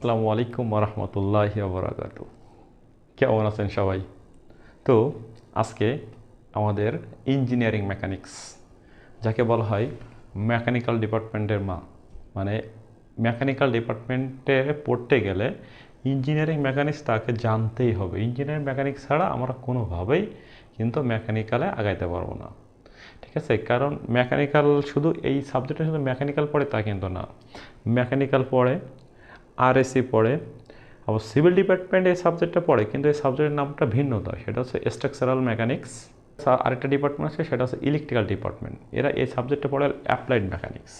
আসসালামু আলাইকুম রহমতুল্লাহ বরাকাত কেমন আছেন সবাই? তো, আজকে আমাদের ইঞ্জিনিয়ারিং মেকানিক্স যাকে বলা হয় মেকানিক্যাল ডিপার্টমেন্টের মা। মানে মেকানিক্যাল ডিপার্টমেন্টে পড়তে গেলে ইঞ্জিনিয়ারিং মেকানিক্স তাকে জানতেই হবে। ইঞ্জিনিয়ারিং মেকানিক্স ছাড়া আমরা কোনোভাবেই কিন্তু মেকানিক্যালে আগাইতে পারব না। ঠিক আছে? কারণ মেকানিক্যাল শুধু এই সাবজেক্টে শুধু মেকানিক্যাল পড়ে তা কিন্তু না। মেকানিক্যাল পড়ে আরএসসি পড়ে, আবার সিভিল ডিপার্টমেন্ট এই সাবজেক্টটা পড়ে, কিন্তু এই সাবজেক্টের নামটা ভিন্ন ভিন্নতা। সেটা হচ্ছে স্ট্রাকচারাল মেকানিক্স আরেকটা ডিপার্টমেন্ট আছে, সেটা হচ্ছে ইলেকট্রিক্যাল ডিপার্টমেন্ট এরা এই সাবজেক্টটা পড়ে অ্যাপ্লাইড মেকানিক্স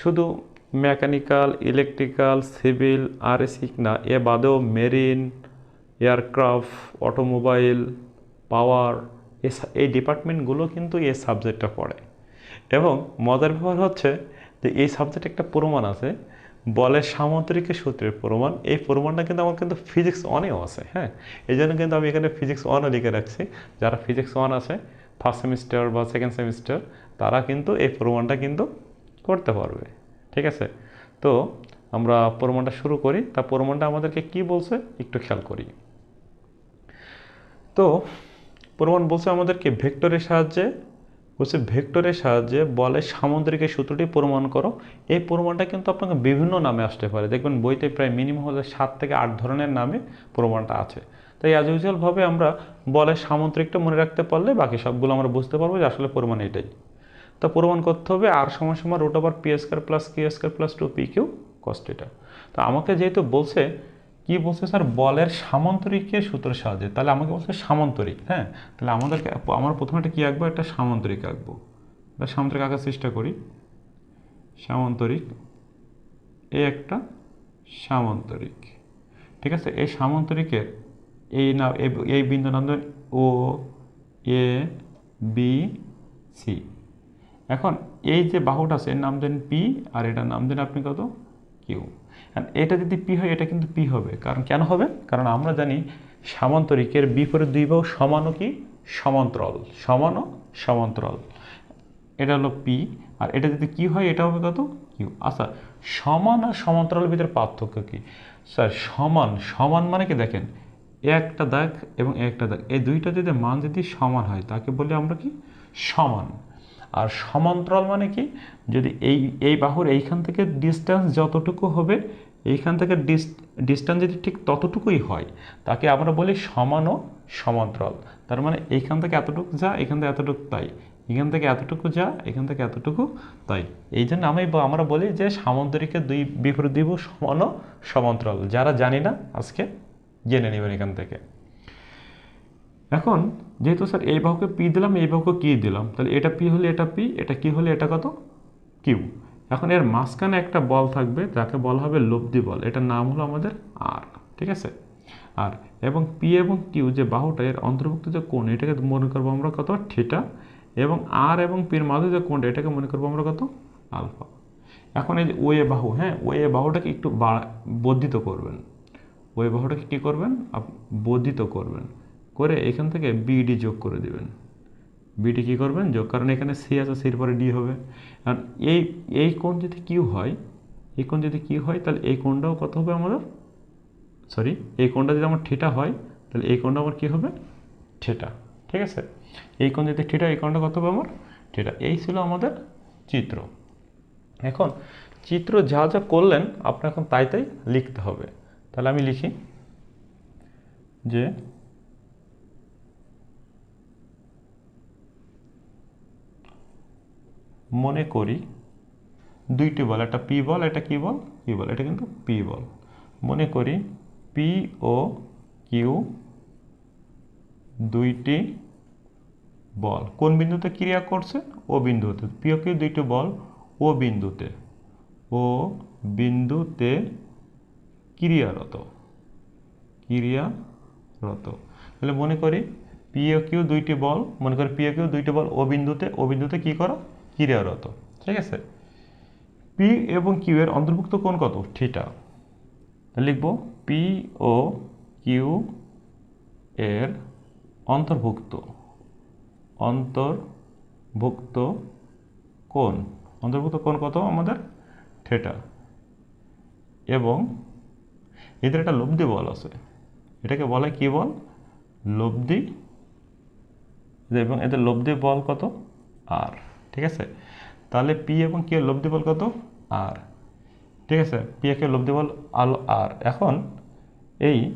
শুধু মেকানিক্যাল ইলেকট্রিক্যাল সিভিল আরএসি না, এ বাদেও মেরিন এয়ারক্রাফট অটোমোবাইল পাওয়ার এই ডিপার্টমেন্টগুলো কিন্তু এই সাবজেক্টটা পড়ে। এবং মজার ব্যাপার হচ্ছে যে এই সাবজেক্টে একটা প্রমাণ আছে বলের সামুদ্রিকের সূত্রের প্রমাণ। এই প্রমাণটা কিন্তু আমার কিন্তু ফিজিক্স ওয়ানেও আছে হ্যাঁ? এই জন্য কিন্তু আমি এখানে ফিজিক্স ওয়ানও লিখে রাখছি। যারা ফিজিক্স ওয়ান আছে ফার্স্ট সেমিস্টার বা সেকেন্ড সেমিস্টার তারা কিন্তু এই প্রমাণটা কিন্তু করতে পারবে, ঠিক আছে? তো আমরা প্রমাণটা শুরু করি। তা প্রমাণটা আমাদেরকে কি বলছে একটু খেয়াল করি। তো প্রমাণ বলছে আমাদেরকে ভেক্টরের সাহায্যে বলছে, ভেক্টরের সাহায্যে বলে সামুদ্রিকের সূত্রটি প্রমাণ করো। এই প্রমাণটা কিন্তু আপনাকে বিভিন্ন নামে আসতে পারে। দেখবেন বইতে প্রায় মিনিমাম হলে সাত থেকে আট ধরনের নামে প্রমাণটা আছে। তাই অ্যাজ ইউজুয়ালভাবে আমরা বলে সামুদ্রিকটা মনে রাখতে পারলে বাকি সবগুলো আমরা বুঝতে পারব যে আসলে প্রমাণ এটাই। তা প্রমাণ করতে হবে আর সময় সময় root over P square plus Q square plus two P Q cos এটা তো আমাকে যেহেতু বলছে কি বলছে স্যার? বলের সামান্তরিকের সূত্রের সাহায্যে। তাহলে আমাকে বলছে সামান্তরিক হ্যাঁ? তাহলে আমাদেরকে, আমার প্রথমে একটা কী আঁকবো? একটা সামান্তরিক আঁকবো। সামান্তরিক আঁকার চেষ্টা করি। সামান্তরিক এই একটা সামান্তরিক। ঠিক আছে? এই সামান্তরিকের এই না, এই বিন্দু নাম ও, এ, বি, সি। এখন এই যে বাহুটা আছে, এর নাম দেন পি, আর এটার নাম দেন আপনি কত? কিউ এটা যদি পি হয়, এটা কিন্তু পি হবে। কারণ কেন হবে? কারণ আমরা জানি সামান্তরিকের বিপরীত দুই বাহু সমানও কি? সমান্তরাল। সমানও সমান্তরাল। এটা হলো পি আর এটা যদি কি হয় এটা হবে কত? কিউ আচ্ছা সমান আর সমান্তরালের ভিতরে পার্থক্য কি? স্যার, সমান সমান মানে কি দেখেন? একটা দাগ এবং একটা দাগ। এই দুইটা যদি মান যদি সমান হয়, তাকে বলি আমরা কি? সমান। আর সমান্তরাল মানে কি? যদি এই এই বাহুর এইখান থেকে ডিস্টেন্স যতটুকু হবে, এইখান থেকে ডিস্টেন্স যদি ঠিক ততটুকুই হয়, তাকে আমরা বলি সমান ও সমান্তরাল। তার মানে এইখান থেকে এতটুকু যা এখান থেকে এতটুকু তাই। এখান থেকে এতটুকু যা এখান থেকে এতটুকু তাই। এই জন্য আমি আমরা বলি যে সামান্তরিকের দুই বিপরীত দিব সমান ও সমান্তরাল। যারা জানি না, আজকে জেনে নেবেন এখান থেকে। এখন যেহেতু স্যার এই বাহুকে পি দিলাম এই বাহুকে কি দিলাম, তাহলে এটা পি হলে এটা পি এটা কি হলে এটা কত? কিউ এখন এর মাঝখানে একটা বল থাকবে, যাকে বলা হবে লব্ধি বল, এটার নাম হলো আমাদের আর ঠিক আছে? আর এবং পি এবং কিউ যে বাহুটা, এর অন্তর্ভুক্ত যে কোণ, এটাকে মনে করব আমরা কত? ঠিটা এবং আর এবং পির মাঝে যে কোণটা, এটাকে মনে করব আমরা কত? আলফা এখন এই যে ওয়ে বাহু হ্যাঁ ওয়ে বাহুটাকে একটু বর্ধিত করবেন। ওয়ে বাহুটাকে কী করবেন? বর্ধিত করবেন। করে এখান থেকে বিডি যোগ করে দেবেন। বিডি কী করবেন? যোগ, কারণ এখানে সি আছে সির পরে ডি হবে। আর এই এই কোণ যদি কিউ হয়, এই কোণ যদি কিউ হয়, তাহলে এই কোণটাও কত হবে আমাদের? সরি এই কোণটা যদি আমার ঠিটা হয়, তাহলে এই কোণটা আমার কী হবে? ঠিটা ঠিক আছে? এই কোণ যদি ঠিটা এই কোণটা কত হবে আমার? ঠিটা এই ছিল আমাদের চিত্র। এখন চিত্র যা যা করলেন, আপনার এখন তাই তাই লিখতে হবে। তাহলে আমি লিখি যে মনে করি, দুইটি বল, একটা পি বল এটা কি বল কি বল, এটা কিন্তু পি বল। মনে করি পি ও কিউ দুইটি বল। কোন বিন্দুতে ক্রিয়া করছে? ও বিন্দুতে। পি ও কিউ দুইটি বল, ও বিন্দুতে। ও বিন্দুতে ক্রিয়ারত। ক্রিয়ারত। তাহলে মনে করি পি ও কিউ দুইটি বল, মনে করি পি ও কিউ দুইটি বল, ও বিন্দুতে ও বিন্দুতে কী করো? ক্রিয়ারত ঠিক আছে? পি এবং কিউ এর অন্তর্ভুক্ত কোন কত? থিটা। লিখব পি ও কিউ এর অন্তর্ভুক্ত অন্তর্ভুক্ত কোন অন্তর্ভুক্ত কোন কত আমাদের? থেটা। এবং এদের একটা লব্ধি বল আছে। এটাকে বলে কি বল? লব্ধি। এবং এদের লব্ধি বল কত? আর ঠিক আছে? তাহলে পি এবং কে লব্ধি বল কত? আর ঠিক আছে? পি একে লব্ধি বল আলো আর এখন এই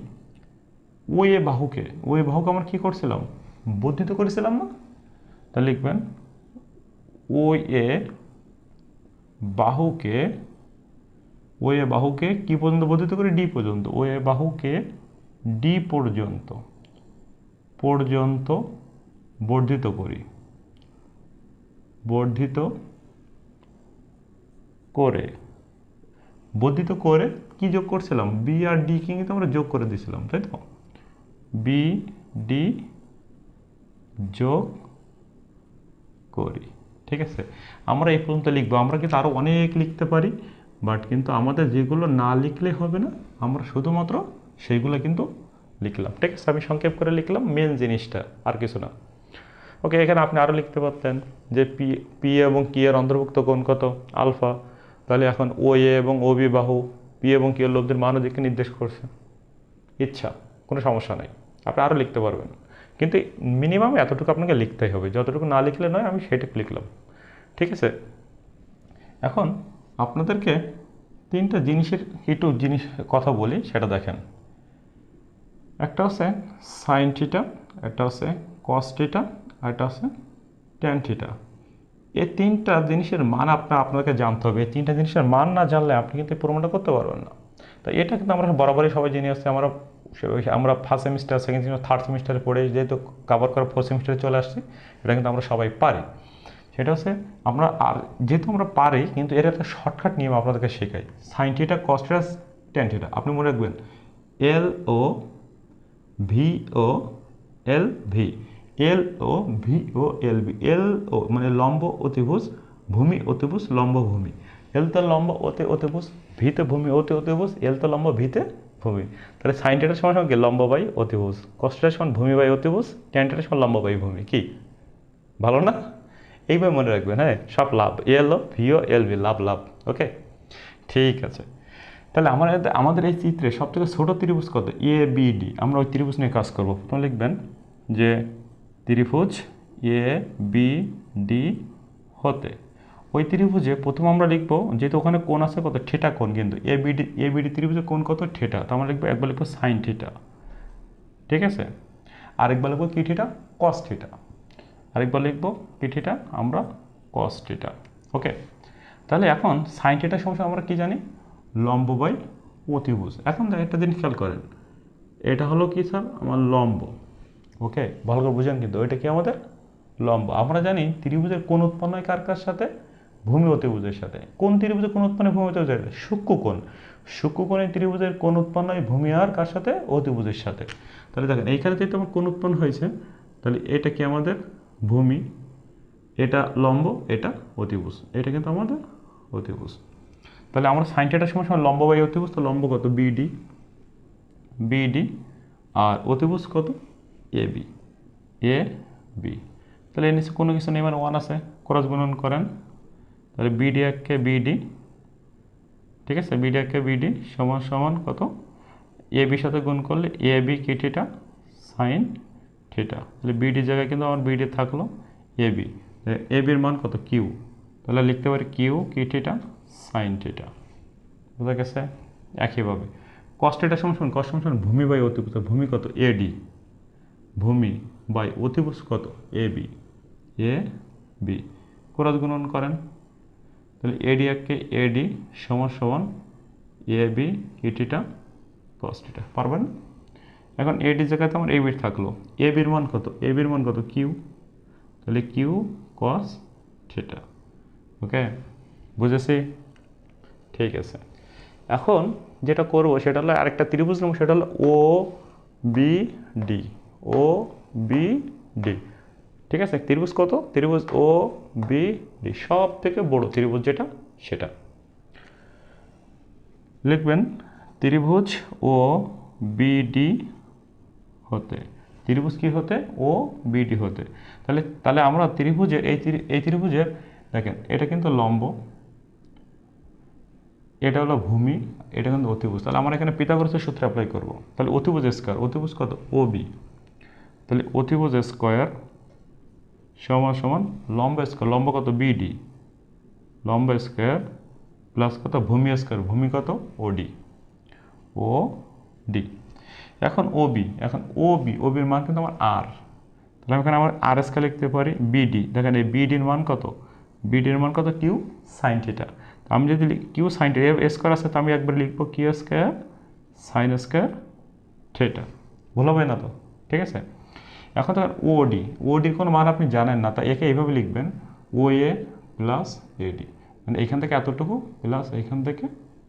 ও এ বাহুকে, ও এ বাহুকে আমরা কী করছিলাম? বর্ধিত করেছিলাম না? তাহলে লিখবেন ও এ বাহুকে, ও এ বাহুকে কি পর্যন্ত বর্ধিত করি? ডি পর্যন্ত। ও এ বাহুকে ডি পর্যন্ত পর্যন্ত বর্ধিত করি। বর্ধিত করে। বর্ধিত করে কি যোগ করছিলাম? বি আর ডি কে কিন্তু আমরা যোগ করে দিয়েছিলাম, তাই তো? বি ডি যোগ করি, ঠিক আছে? আমরা এই পর্যন্ত লিখব। আমরা কিন্তু আরও অনেক লিখতে পারি বাট কিন্তু আমাদের যেগুলো না লিখলে হবে না, আমরা শুধুমাত্র সেইগুলো কিন্তু লিখলাম, ঠিক আছে? আমি সংক্ষেপ করে লিখলাম মেন জিনিসটা, আর কিছু না। ওকে এখানে আপনি আরও লিখতে পারতেন যে পি পি এবং কি এর অন্তর্ভুক্ত কোন কত? আলফা। তাহলে এখন ও এ এবং ও বি বাহু পি এবং কি এর লব্ধির মান দিকে নির্দেশ করছে? ইচ্ছা, কোনো সমস্যা নাই। আপনি আরও লিখতে পারবেন। কিন্তু মিনিমাম এতটুকু আপনাকে লিখতেই হবে। যতটুকু না লিখলে নয়, আমি সেটুকু লিখলাম। ঠিক আছে? এখন আপনাদেরকে তিনটা জিনিসের একটু জিনিস কথা বলি, সেটা দেখেন। একটা হচ্ছে সাইন থিটা একটা হচ্ছে কস থিটা আর একটা হচ্ছে ট্যান থিটা এই তিনটা জিনিসের মান আপনার আপনাকে জানতে হবে। এই তিনটা জিনিসের মান না জানলে আপনি কিন্তু প্রমাণটা করতে পারবেন না। তো এটা কিন্তু আমরা বরাবরই সবাই জেনে আসছি। আমরা আমরা first semester second semester third সেমিস্টারে পড়ে যেহেতু কাভার করে ফোর্থ সেমিস্টারে চলে আসছি, এটা কিন্তু আমরা সবাই পারি। সেটা হচ্ছে আমরা আর যেহেতু আমরা পারি, কিন্তু এর একটা শর্টকাট নিয়ম আপনাদেরকে শেখাই। Sine theta cos theta tan theta আপনি মনে রাখবেন L O V O L V L O V O L V L O মানে লম্ব অতিভুজ ভূমি অতিভুজ লম্ব ভূমি। এল তো লম্ব অতি অতিভুজ ভিতে ভূমি অতি অতিভুজ, এল তো লম্ব ভিতে ভূমি। তাহলে সাইন টেটার সমান কি? লম্ব বাই অতিভুজ। কষ্টের সমান ভূমি বাই অতিভুজ ট্যান টেটার সমান লম্ব বাই ভূমি। কি? ভালো না? এইভাবে মনে রাখবেন হ্যাঁ? সব লাভ। এল ও ভিও এল বি, লাভ লাভ। ওকে? ঠিক আছে। তাহলে আমার আমাদের এই চিত্রে সব থেকে ছোটো ত্রিভুজ কত? এ বি ডি আমরা ওই ত্রিভুজ নিয়ে কাজ করব। প্রথমে লিখবেন যে ত্রিভুজ এ বি ডি হতে। ওই ত্রিভুজে প্রথম আমরা লিখব, যেহেতু ওখানে কোণ আছে কত? ঠেটা কোণ কিন্তু। এ বিডি এ বিডি ত্রিভুজে কোণ কত? ঠেটা তো আমরা লিখব একবার লিখব সাইন থিটা। ঠিক আছে? আরেকবার লিখব কি থিটা? Cos theta. আরেকবার লিখব কি থিটা? আমরা কস থিটা। ওকে? তাহলে এখন সাইন থিটার সমস্যা আমরা কি জানি? লম্ব বাই অতিভুজ। এখন একটা জিনিস খেয়াল করেন। এটা হলো কি স্যার? আমার লম্ব। ওকে, ভালো করে বুঝেন কিন্তু এটা কি আমাদের? লম্ব। আমরা জানি ত্রিভুজের কোন উৎপন্ন হয় কার কার সাথে? ভূমি অতিভুজের সাথে। কোন ত্রিভুজের কোন উৎপন্ন ভূমি অতিভুজের সাথে? সূক্ষ্মকোণ সূক্ষ্মকোণের ত্রিভুজের কোন উৎপন্ন হয় ভূমি আর কার সাথে? অতিভুজের সাথে। তাহলে দেখেন, এইখানে যেহেতু আমার কোন উৎপন্ন হয়েছে, তাহলে এটা কি আমাদের? ভূমি। এটা লম্ব, এটা অতিভুজ। এটা কিন্তু আমাদের অতিভুজ। তাহলে আমরা সাইন থিটার সময় সময় লম্ব বাই অতিভুজ, তো লম্ব কত? বিডি বিডি আর অতিভুজ কত? এ বি এ বি তাহলে এর নিচে কোনো কিছু নেই মানে ওয়ান আছে ক্রস গুণন করেন। তাহলে বিডি এককে বিডি ঠিক আছে? বিডি এককে বিডি সমান সমান কত? এ বির সাথে গুণ করলে এ বি কি থিটা সাইন থিটা তাহলে বিডি জায়গায় কিন্তু আমার বিডি থাকল এ বি এ বির মান কত? কিউ তাহলে লিখতে পারি কিউ কি থিটা সাইন থিটা বোঝা গেছে? একইভাবে। কষ্টেটা সমান সমান কষ্ট সমান ভূমি বাই অতিভুজ ভূমি কত? এডি ভূমি বাই অতিভুজ কত A B. A B. Cross গুণন করেন। তাহলে এডি এককে এডি সমান সমান এ বি কিটিটা কস্টিটা পারবেন? এখন এডি জায়গাতে আমার এ বির থাকল। এ বির মান কত? এ বির মান কত? কিউ। তাহলে কিউ কস থিটা। ওকে? বুঝেছি? ঠিক আছে। এখন যেটা করব সেটা হলো আরেকটা ত্রিভুজ নেব, সেটা হলো O B D. O B D ঠিক আছে? ত্রিভুজ কত? ত্রিভুজ ও বি ডি সব থেকে বড় ত্রিভুজ যেটা, সেটা। লিখবেন, ত্রিভুজ ও বিডি হতে। ত্রিভুজ কি হতে? ও বিডি হতে। তাহলে তাহলে আমরা ত্রিভুজের, এই এই ত্রিভুজের, দেখেন, এটা কিন্তু লম্ব। এটা হলো ভূমি, এটা কিন্তু অতিভুজ। তাহলে আমরা এখানে পিথাগোরাসের সূত্রে অ্যাপ্লাই করব। তাহলে অতিভুজ স্কোয়ার অতিভুজ কত? ও বি তাহলে অতিভুজ স্কোয়ার সমান সমান লম্ব স্কোয়ার, লম্ব কত? বিডি লম্ব স্কোয়ার প্লাস কত? ভূমি স্কোয়ার, ভূমি কত? ওডি ও ডি এখন ও বি এখন ও বি ও বির মান কিন্তু আমার আর তাহলে আমি এখানে আমার আর এসকে লিখতে পারি বিডি দেখেন এই বিডির মান কত? বিডির মান কত? কিউ সাইন থিটা তো আমি যদি কিউ সাইন থিটা স্কোয়ার আছে, তো আমি একবার লিখব Q square sine square theta ভুল হবে না তো? ঠিক আছে? এখন দেখেন ওডি ওডির কোনো মান আপনি জানেন না, তা একে এইভাবে লিখবেন ও এ প্লাস এডি মানে এখান থেকে এতটুকু প্লাস এখান থেকে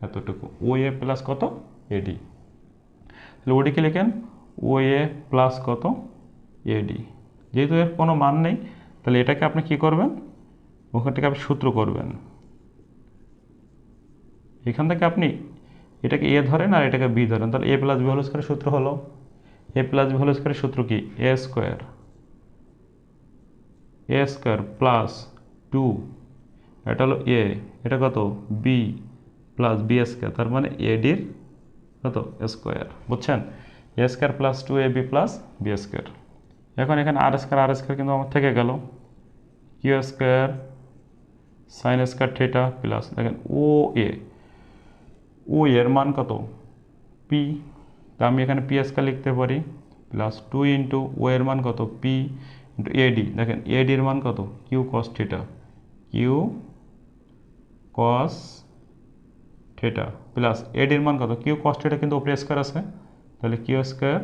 এতটুকু। ও এ প্লাস কত? এডি তাহলে ওডিকে লিখেন ও এ প্লাস কত? এডি যেহেতু এর কোনো মান নেই, তাহলে এটাকে আপনি কি করবেন? ওখান থেকে আপনি সূত্র করবেন। এখান থেকে আপনি এটাকে এ ধরেন আর এটাকে বি ধরেন, তাহলে এ প্লাস বি হোল সূত্র হলো এ প্লাস বি হোল স্কোয়ারের সূত্র কি? A square. A square plus two. এটা হলো এ। এটা কত? B plus B square. তার মানে এডির কত? স্কোয়ার। বুঝছেন? A square plus two A B plus B square. এখন এখানে আর স্কোয়ার আর স্কোয়ার কিন্তু আমার থেকে গেল। Q square sine square theta plus দেখেন ও এ। ও এর মান কত? পি তা আমি এখানে পি স্কোয়ার লিখতে পারি প্লাস টু ইন্টু ও এর মান কত? পি ইন্টু এডি দেখেন এডির মান কত? Q cos theta Q cos theta plus এডির মান কত? কিউ কস থিটা কিন্তু উপরে স্কোয়ার আছে। তাহলে Q square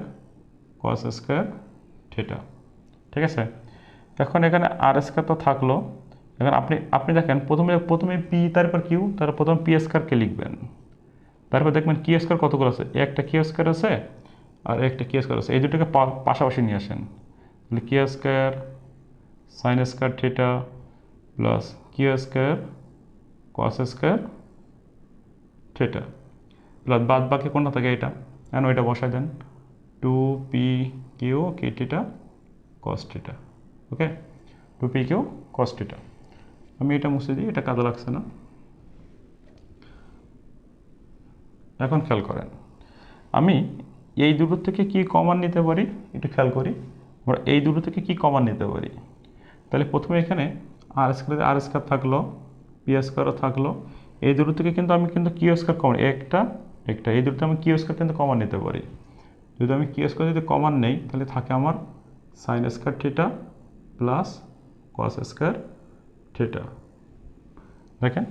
cos square theta ঠিক আছে? এখন এখানে আর স্কোয়ার তো থাকল। এখন আপনি আপনি দেখেন, প্রথমে প্রথমে পি তারপর কিউ তারপর প্রথম পি স্কোয়ারকে লিখবেন। তারপর দেখবেন কি স্কোয়ার কতগুলো আছে? একটা কি স্কোয়ার আছে আর একটা কি স্কোয়ার আছে। এই দুটোকে পাশাপাশি নিয়ে আসেন। তাহলে কি square sine square theta plus Q square cos square theta plus বাদ বাকি কোনটা থাকে? এটা এখন ওইটা বসাই দেন? টু পি কিউ কি theta cos theta okay two P Q cos theta আমি এটা মুছে দিই, এটা কাজে লাগছে না। এখন খেয়াল করেন। আমি এই দুটো থেকে কি কমান নিতে পারি? একটু খেয়াল করি। আমরা এই দুটো থেকে কি কমান নিতে পারি? তাহলে প্রথমে এখানে আর স্কোয়ার আর স্কোয়ার থাকল পি স্কোয়ারও থাকল। এই দুটো থেকে কিন্তু আমি কিন্তু কিউ স্কোয়ার কমান একটা একটা। এই দুটো আমি কিউ স্কোয়ার কিন্তু কমান নিতে পারি। যদি আমি কিউ স্কোয়ার যদি কমান নেই, তাহলে থাকে আমার sine square theta plus cos square theta দেখেন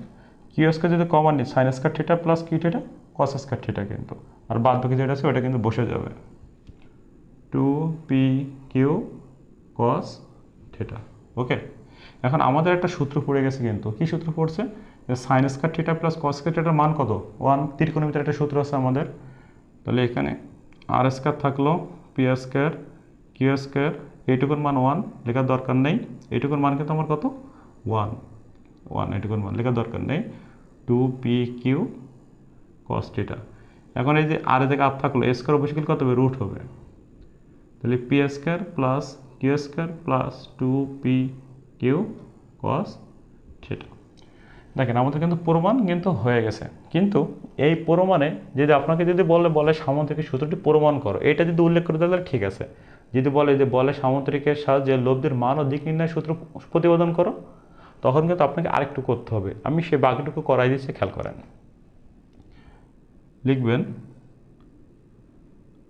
কিউ স্কোয়ার যদি কমান নিই sine square theta plus Q theta cos square কিন্তু। আর বাদ বাকি যেটা আছে, ওটা কিন্তু বসে যাবে। Two P Q cos theta okay এখন আমাদের একটা সূত্র পড়ে গেছে কিন্তু। কি সূত্র পড়ছে? Sine square theta plus cos square থিটার মান কত? ওয়ান ত্রিকোণমিতির একটা সূত্র আছে আমাদের। তাহলে এখানে আর স্কোয়ার থাকল পি স্কোয়ার কিউ স্কোয়ার এইটুকুর মান ওয়ান লেখার দরকার নেই। এইটুকুর মান কিন্তু আমার কত? ওয়ান ওয়ান এইটুকুর মান, লেখার দরকার নেই। Two P Q cos theta এখন এই যে আর থেকে আর থাকল স্কোয়ার অবশ্যই কত হবে? রুট হবে। তাহলে P square plus Q square plus two P Q cos theta দেখেন, আমাদের কিন্তু প্রমাণ কিন্তু হয়ে গেছে। কিন্তু এই প্রমাণে যদি আপনাকে যদি বলে বলে সামুদ্রিক সূত্রটি প্রমাণ করো, এটা যদি উল্লেখ করে তাহলে ঠিক আছে। যদি বলে যে, বলে সামুদ্রিকের সাহায্যে লব্ধির মান ও দিক নির্ণয় সূত্র প্রতিপাদন করো, তখন কিন্তু আপনাকে আরেকটু করতে হবে। আমি সে বাকিটুকু করাই দিচ্ছি, খেয়াল করেন। লিখবেন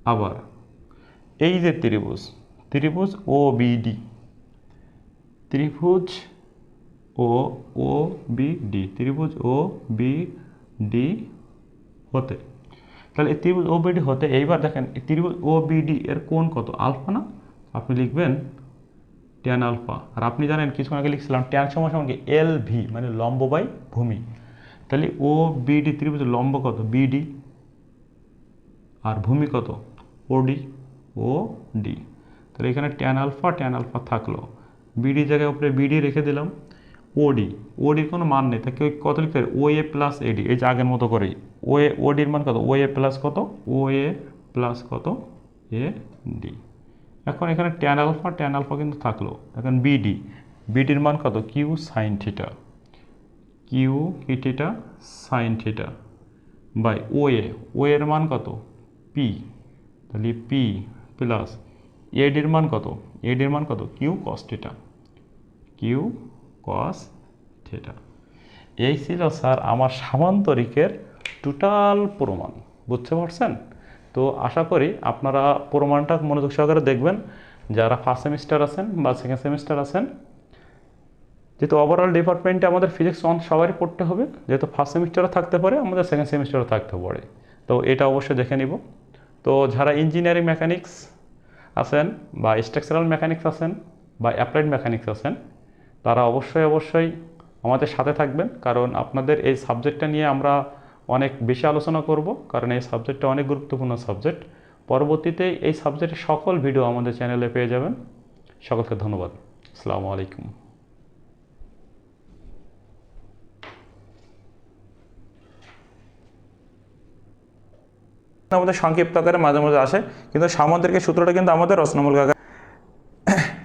আবার। এই যে ত্রিভুজ ত্রিভুজ ও বিডি ত্রিভুজ ও ও বি ডি ত্রিভুজ ও বি ডি হতে। তাহলে এই ত্রিভুজ ও বিডি হতে, এইবার দেখেন ত্রিভুজ ও বিডি এর কোণ কত? আলফা না? আপনি লিখবেন ট্যান আলফা। আর আপনি জানেন, কিছুক্ষণ আগে লিখছিলাম ট্যান সমান সমান এল ভি মানে লম্ব বাই ভূমি। তাহলে ও বিডি ত্রিভুজ লম্ব কত? বিডি আর ভূমি কত? ওডি ও ডি তাহলে এখানে ট্যান আলফা ট্যান আলফা থাকল। বিডি জায়গায় উপরে বিডি রেখে দিলাম। ওডি ওডির কোনো মান নেই। তাকে কত লিখতে ও এ প্লাস এডি এই যে আগের মতো করেই। ও এ ওডির মান কত? ও এ প্লাস কত? ও এ প্লাস কত? এ ডি এখন এখানে ট্যান আলফা ট্যান আলফা কিন্তু থাকল। এখন বিডি বিডির মান কত? কিউ সাইন থিটা কিউ কি theta sine theta by O A O এর মান কত? পি তাহলে পি প্লাস এডির মান কত? এডির মান কত? Q cos theta Q cos theta এই ছিল স্যার আমার সামান্তরিকের টোটাল প্রমাণ। বুঝতে পারছেন? তো আশা করি আপনারা প্রমাণটা মনোযোগ সহকারে দেখবেন। যারা ফার্স্ট সেমিস্টার আছেন বা সেকেন্ড সেমিস্টার আছেন, যেহেতু ওভারঅল ডিপার্টমেন্টে আমাদের ফিজিক্স ওয়ান সবারই পড়তে হবে, যেহেতু ফার্স্ট সেমিস্টারও থাকতে পারে, আমাদের সেকেন্ড সেমিস্টারও থাকতে পারে। তো এটা অবশ্যই দেখে নিব। তো যারা ইঞ্জিনিয়ারিং মেকানিক্স আছেন বা স্ট্রাকচারাল মেকানিক্স আছেন বা অ্যাপ্লাইড মেকানিক্স আছেন, তারা অবশ্যই অবশ্যই আমাদের সাথে থাকবেন। কারণ আপনাদের এই সাবজেক্টটা নিয়ে আমরা অনেক বেশি আলোচনা করব। কারণ এই সাবজেক্টটা অনেক গুরুত্বপূর্ণ সাবজেক্ট। পরবর্তীতে এই সাবজেক্টের সকল ভিডিও আমাদের চ্যানেলে পেয়ে যাবেন। সকলকে ধন্যবাদ। আসসালামু আলাইকুম। আমাদের সংক্ষিপ্ত আকারে মাঝে মাঝে আসে, কিন্তু সামুদ্রিকের সূত্রটা কিন্তু আমাদের রচনামূলক আকারে।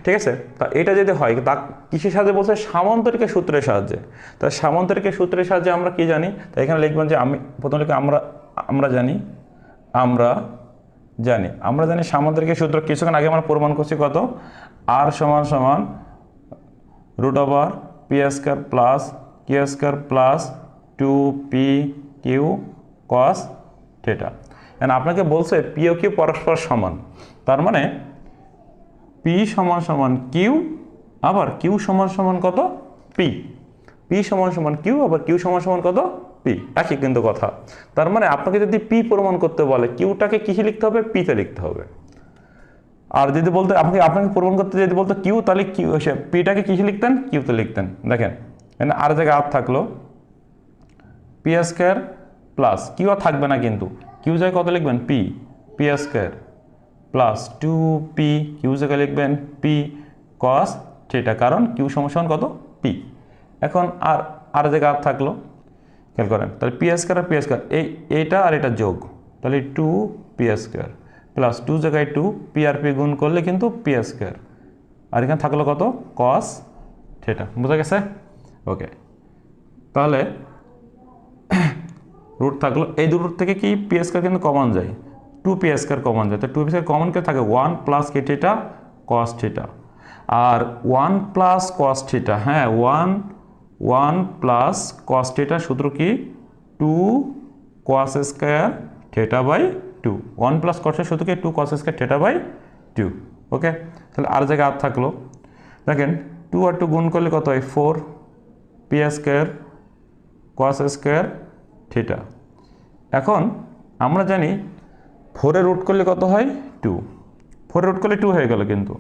ঠিক আছে? তা এটা যদি হয়, তা কিসের সাহায্যে বলছে? সামান্তরিকের সূত্রের সাহায্যে। তা সামান্তরিকের সূত্রের সাহায্যে আমরা কি জানি? তা এখানে লিখবেন যে আমি, প্রথম লিখে আমরা আমরা জানি আমরা জানি। আমরা জানি সামান্তরিকের সূত্র কিছুক্ষণ আগে আমরা প্রমাণ করছি কত? আর সমান সমান root over P square plus Q square plus two P Q cos theta. And আপনাকে বলছে পি ও কিউ পরস্পর সমান। তার মানে পি সমান সমান কিউ আবার কিউ সমান সমান কত? পি পি সমান সমান কিউ আবার কিউ সমান সমান কত? পি একই কিন্তু কথা। তার মানে আপনাকে যদি পি প্রমাণ করতে বলে কিউটাকে কিসে লিখতে হবে? পিতে লিখতে হবে। আর যদি বলতে, আপনাকে আপনাকে প্রমাণ করতে যদি বলতো কিউ তাহলে কিউ পিটাকে কিসে লিখতেন? কিউতে লিখতেন। দেখেন, এখানে আর জায়গায় আর থাকল। পি স্কোয়ার প্লাস কিউ আর থাকবে না কিন্তু। কিউ জায়গায় কত লিখবেন? P P square plus two P Q জায়গায় লিখবেন? পি কস থিটা কারণ কিউ সমান কত? পি এখন আর আর জায়গায় আর থাকল, খেয়াল করেন, তাহলে পি স্কোয়ার আর পি স্কোয়ার এই, এইটা আর এটা যোগ, তাহলে two P square plus two জায়গায় টু পি আর পি গুণ করলে কিন্তু পি স্কোয়ার আর এখানে থাকল কত? কস থিটা বোঝা গেছে? ওকে তাহলে রুট থাকল, এই দুটোর থেকে কি পি স্কোয়ার কিন্তু কমন যায়। টু পি স্কোয়ার কমন যায়। তো টু পি স্কোয়ার কমন কে থাকে ওয়ান প্লাস কে থিটা কস থিটা আর ওয়ান প্লাস কস থিটা হ্যাঁ one one plus cos theta সূত্র কি? Two cos square theta by two one plus কসের সূত্র কি? Two cos square theta by two okay তাহলে আর জায়গায় আর থাকল। দেখেন টু আর টু গুণ করলে কত হয়? Four P square cos square theta এখন আমরা জানি ফোরে রুট করলে কত হয়? টু ফোরে রুট করলে টু হয়ে গেল কিন্তু।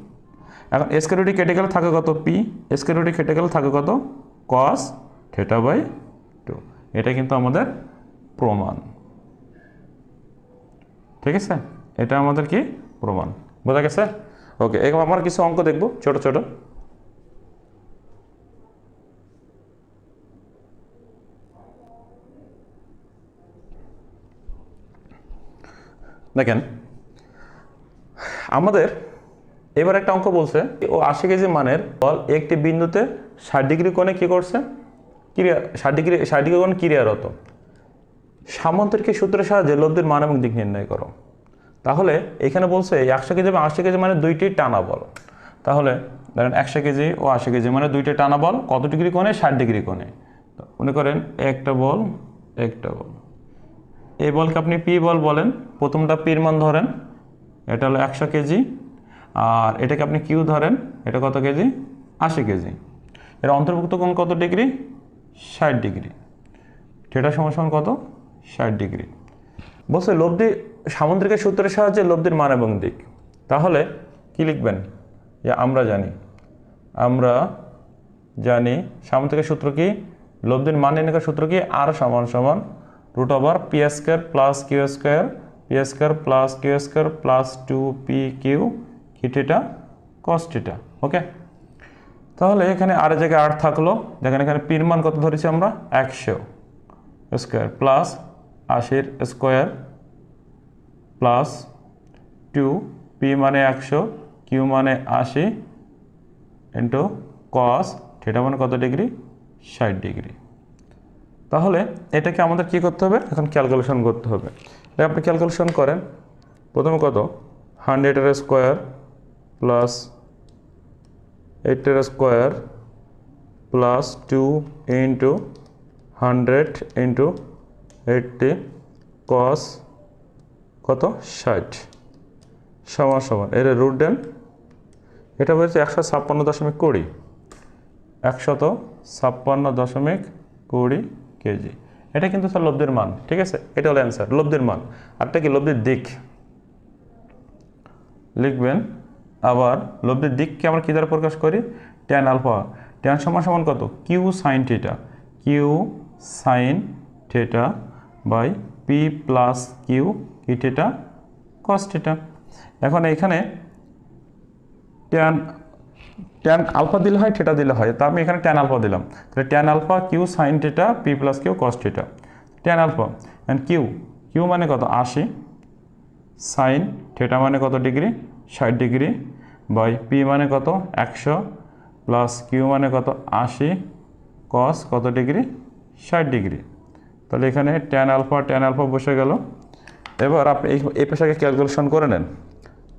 এখন স্কোয়ারুটি কেটে গেলে থাকে কত? পি স্কোয়ারুটি কেটে গেলে থাকে কত? কস থেটা বাই টু এটা কিন্তু আমাদের প্রমাণ। ঠিক আছে? এটা আমাদের কি? প্রমাণ। বোঝা গেছে? ওকে এবার আমার কিছু অঙ্ক দেখব, ছোট ছোট। দেখেন, আমাদের এবার একটা অঙ্ক বলছে, ও আশি কেজি মানের বল একটি বিন্দুতে ষাট ডিগ্রি কোণে কী করছে? ক্রিয়া, ষাট ডিগ্রি ষাট ডিগ্রি কোণ ক্রিয়ারত। সামান্তরিকের সূত্রের সাহায্যে লব্ধির মান এবং দিক নির্ণয় করো। তাহলে এখানে বলছে একশো কেজি এবং আশি কেজি মানে দুইটি টানা বল। তাহলে ধরেন একশো কেজি ও আশি কেজি মানে দুইটি টানা বল, কত ডিগ্রি কোণে? ষাট ডিগ্রি কোণে। মনে করেন একটা বল একটা বল। এই বলকে আপনি পি বল বলেন। প্রথমটা পির মান ধরেন, এটা হলো একশো কেজি। আর এটাকে আপনি কিউ ধরেন, এটা কত কেজি? আশি কেজি। এর অন্তর্ভুক্ত কোণ কত ডিগ্রি? ষাট ডিগ্রি। থিটা সমান কত? ষাট ডিগ্রি। বলছে, লব্ধি সামুদ্রিকের সূত্রের সাহায্যে লব্ধির মান এবং দিক। তাহলে কি লিখবেন? যে আমরা জানি। আমরা জানি সামুদ্রিকের সূত্র কি? লব্ধির মান নির্ণয়ের সূত্র কি? আর সমান সমান root over P square plus Q square P square plus Q square plus two P Q কি থিটা কস থিটা ওকে তাহলে এখানে আর জায়গায় আট থাকল, দেখেন এখানে পির মান কত ধরেছি আমরা? একশো স্কোয়ার প্লাস আশির স্কোয়ার প্লাস টু পি মানে একশো কিউ মানে আশি ইন্টু কস থিটা মানে কত ডিগ্রি ষাট ডিগ্রি তাহলে এটাকে আমাদের কি করতে হবে? এখন ক্যালকুলেশন করতে হবে। এটা আপনি ক্যালকুলেশন করেন, প্রথমে কত? হান্ড্রেডের স্কোয়ার প্লাস এইটের square plus two into hundred into eighty cos কত? ষাট। সমান সমান। এর রুট দেন। এটা হয়েছে একশো ছাপ্পান্ন দশমিক কুড়ি। একশত ছাপ্পান্ন দশমিক কুড়ি কেজি। এটা কিন্তু স্যার লব্ধির মান, ঠিক আছে? এটা হলো অ্যান্সার লব্ধির মান। আরটা কি? লব্ধির দিক। লিখবেন, আবার লব্ধির দিককে আমরা কী দ্বারা প্রকাশ করি? ট্যান আলফা ট্যান সমান সমান কত? Q sine theta Q sine theta by P plus Q কি থিটা কস থিটা এখন এখানে ট্যান ট্যান আলফা দিলে হয় থিটা দিলে হয়। তা আমি এখানে ট্যান আলফা দিলাম। তাহলে tan alpha Q sine theta P plus Q cos theta tan alpha and Q Q মানে কত? আশি। সাইন থিটা মানে কত ডিগ্রি? ষাট ডিগ্রি। বাই পি মানে কত? একশো। প্লাস কিউ মানে কত? আশি। কস কত ডিগ্রি? ষাট ডিগ্রি। তাহলে এখানে ট্যান আলফা ট্যান আলফা বসে গেল। এবার আপনি এই পেশাকে ক্যালকুলেশন করে নেন।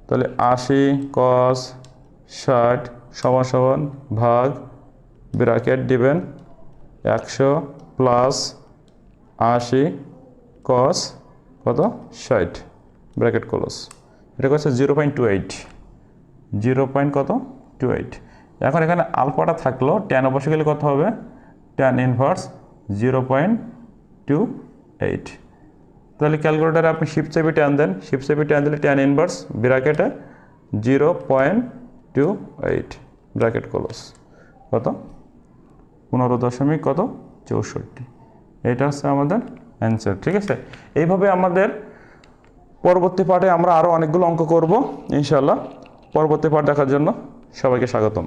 তাহলে আশি কস ষাট সমান সমান ভাগ ব্র্যাকেট দিবেন একশো প্লাস আশি কস কত? ষাট। Bracket close. এটা করছে zero point two eight. Zero point কত? Two eight. এখন এখানে আলফাটা থাকল ট্যান বসে গেলে কত হবে? Tan inverse zero point two eight. তাহলে ক্যালকুলেটারে আপনি শিপ চেপে ট্যান দেন। শিপ চেপে ট্যান দিলে ট্যান ইনভার্স ব্র্যাকেটে zero point two eight. Bracket close কত? পনেরো দশমিক কত? চৌষট্টি। এটা হচ্ছে আমাদের অ্যান্সার ঠিক আছে? এইভাবে আমাদের পরবর্তী পাঠে আমরা আরও অনেকগুলো অঙ্ক করব ইনশাল্লাহ পরবর্তী পাঠ দেখার জন্য সবাইকে স্বাগতম।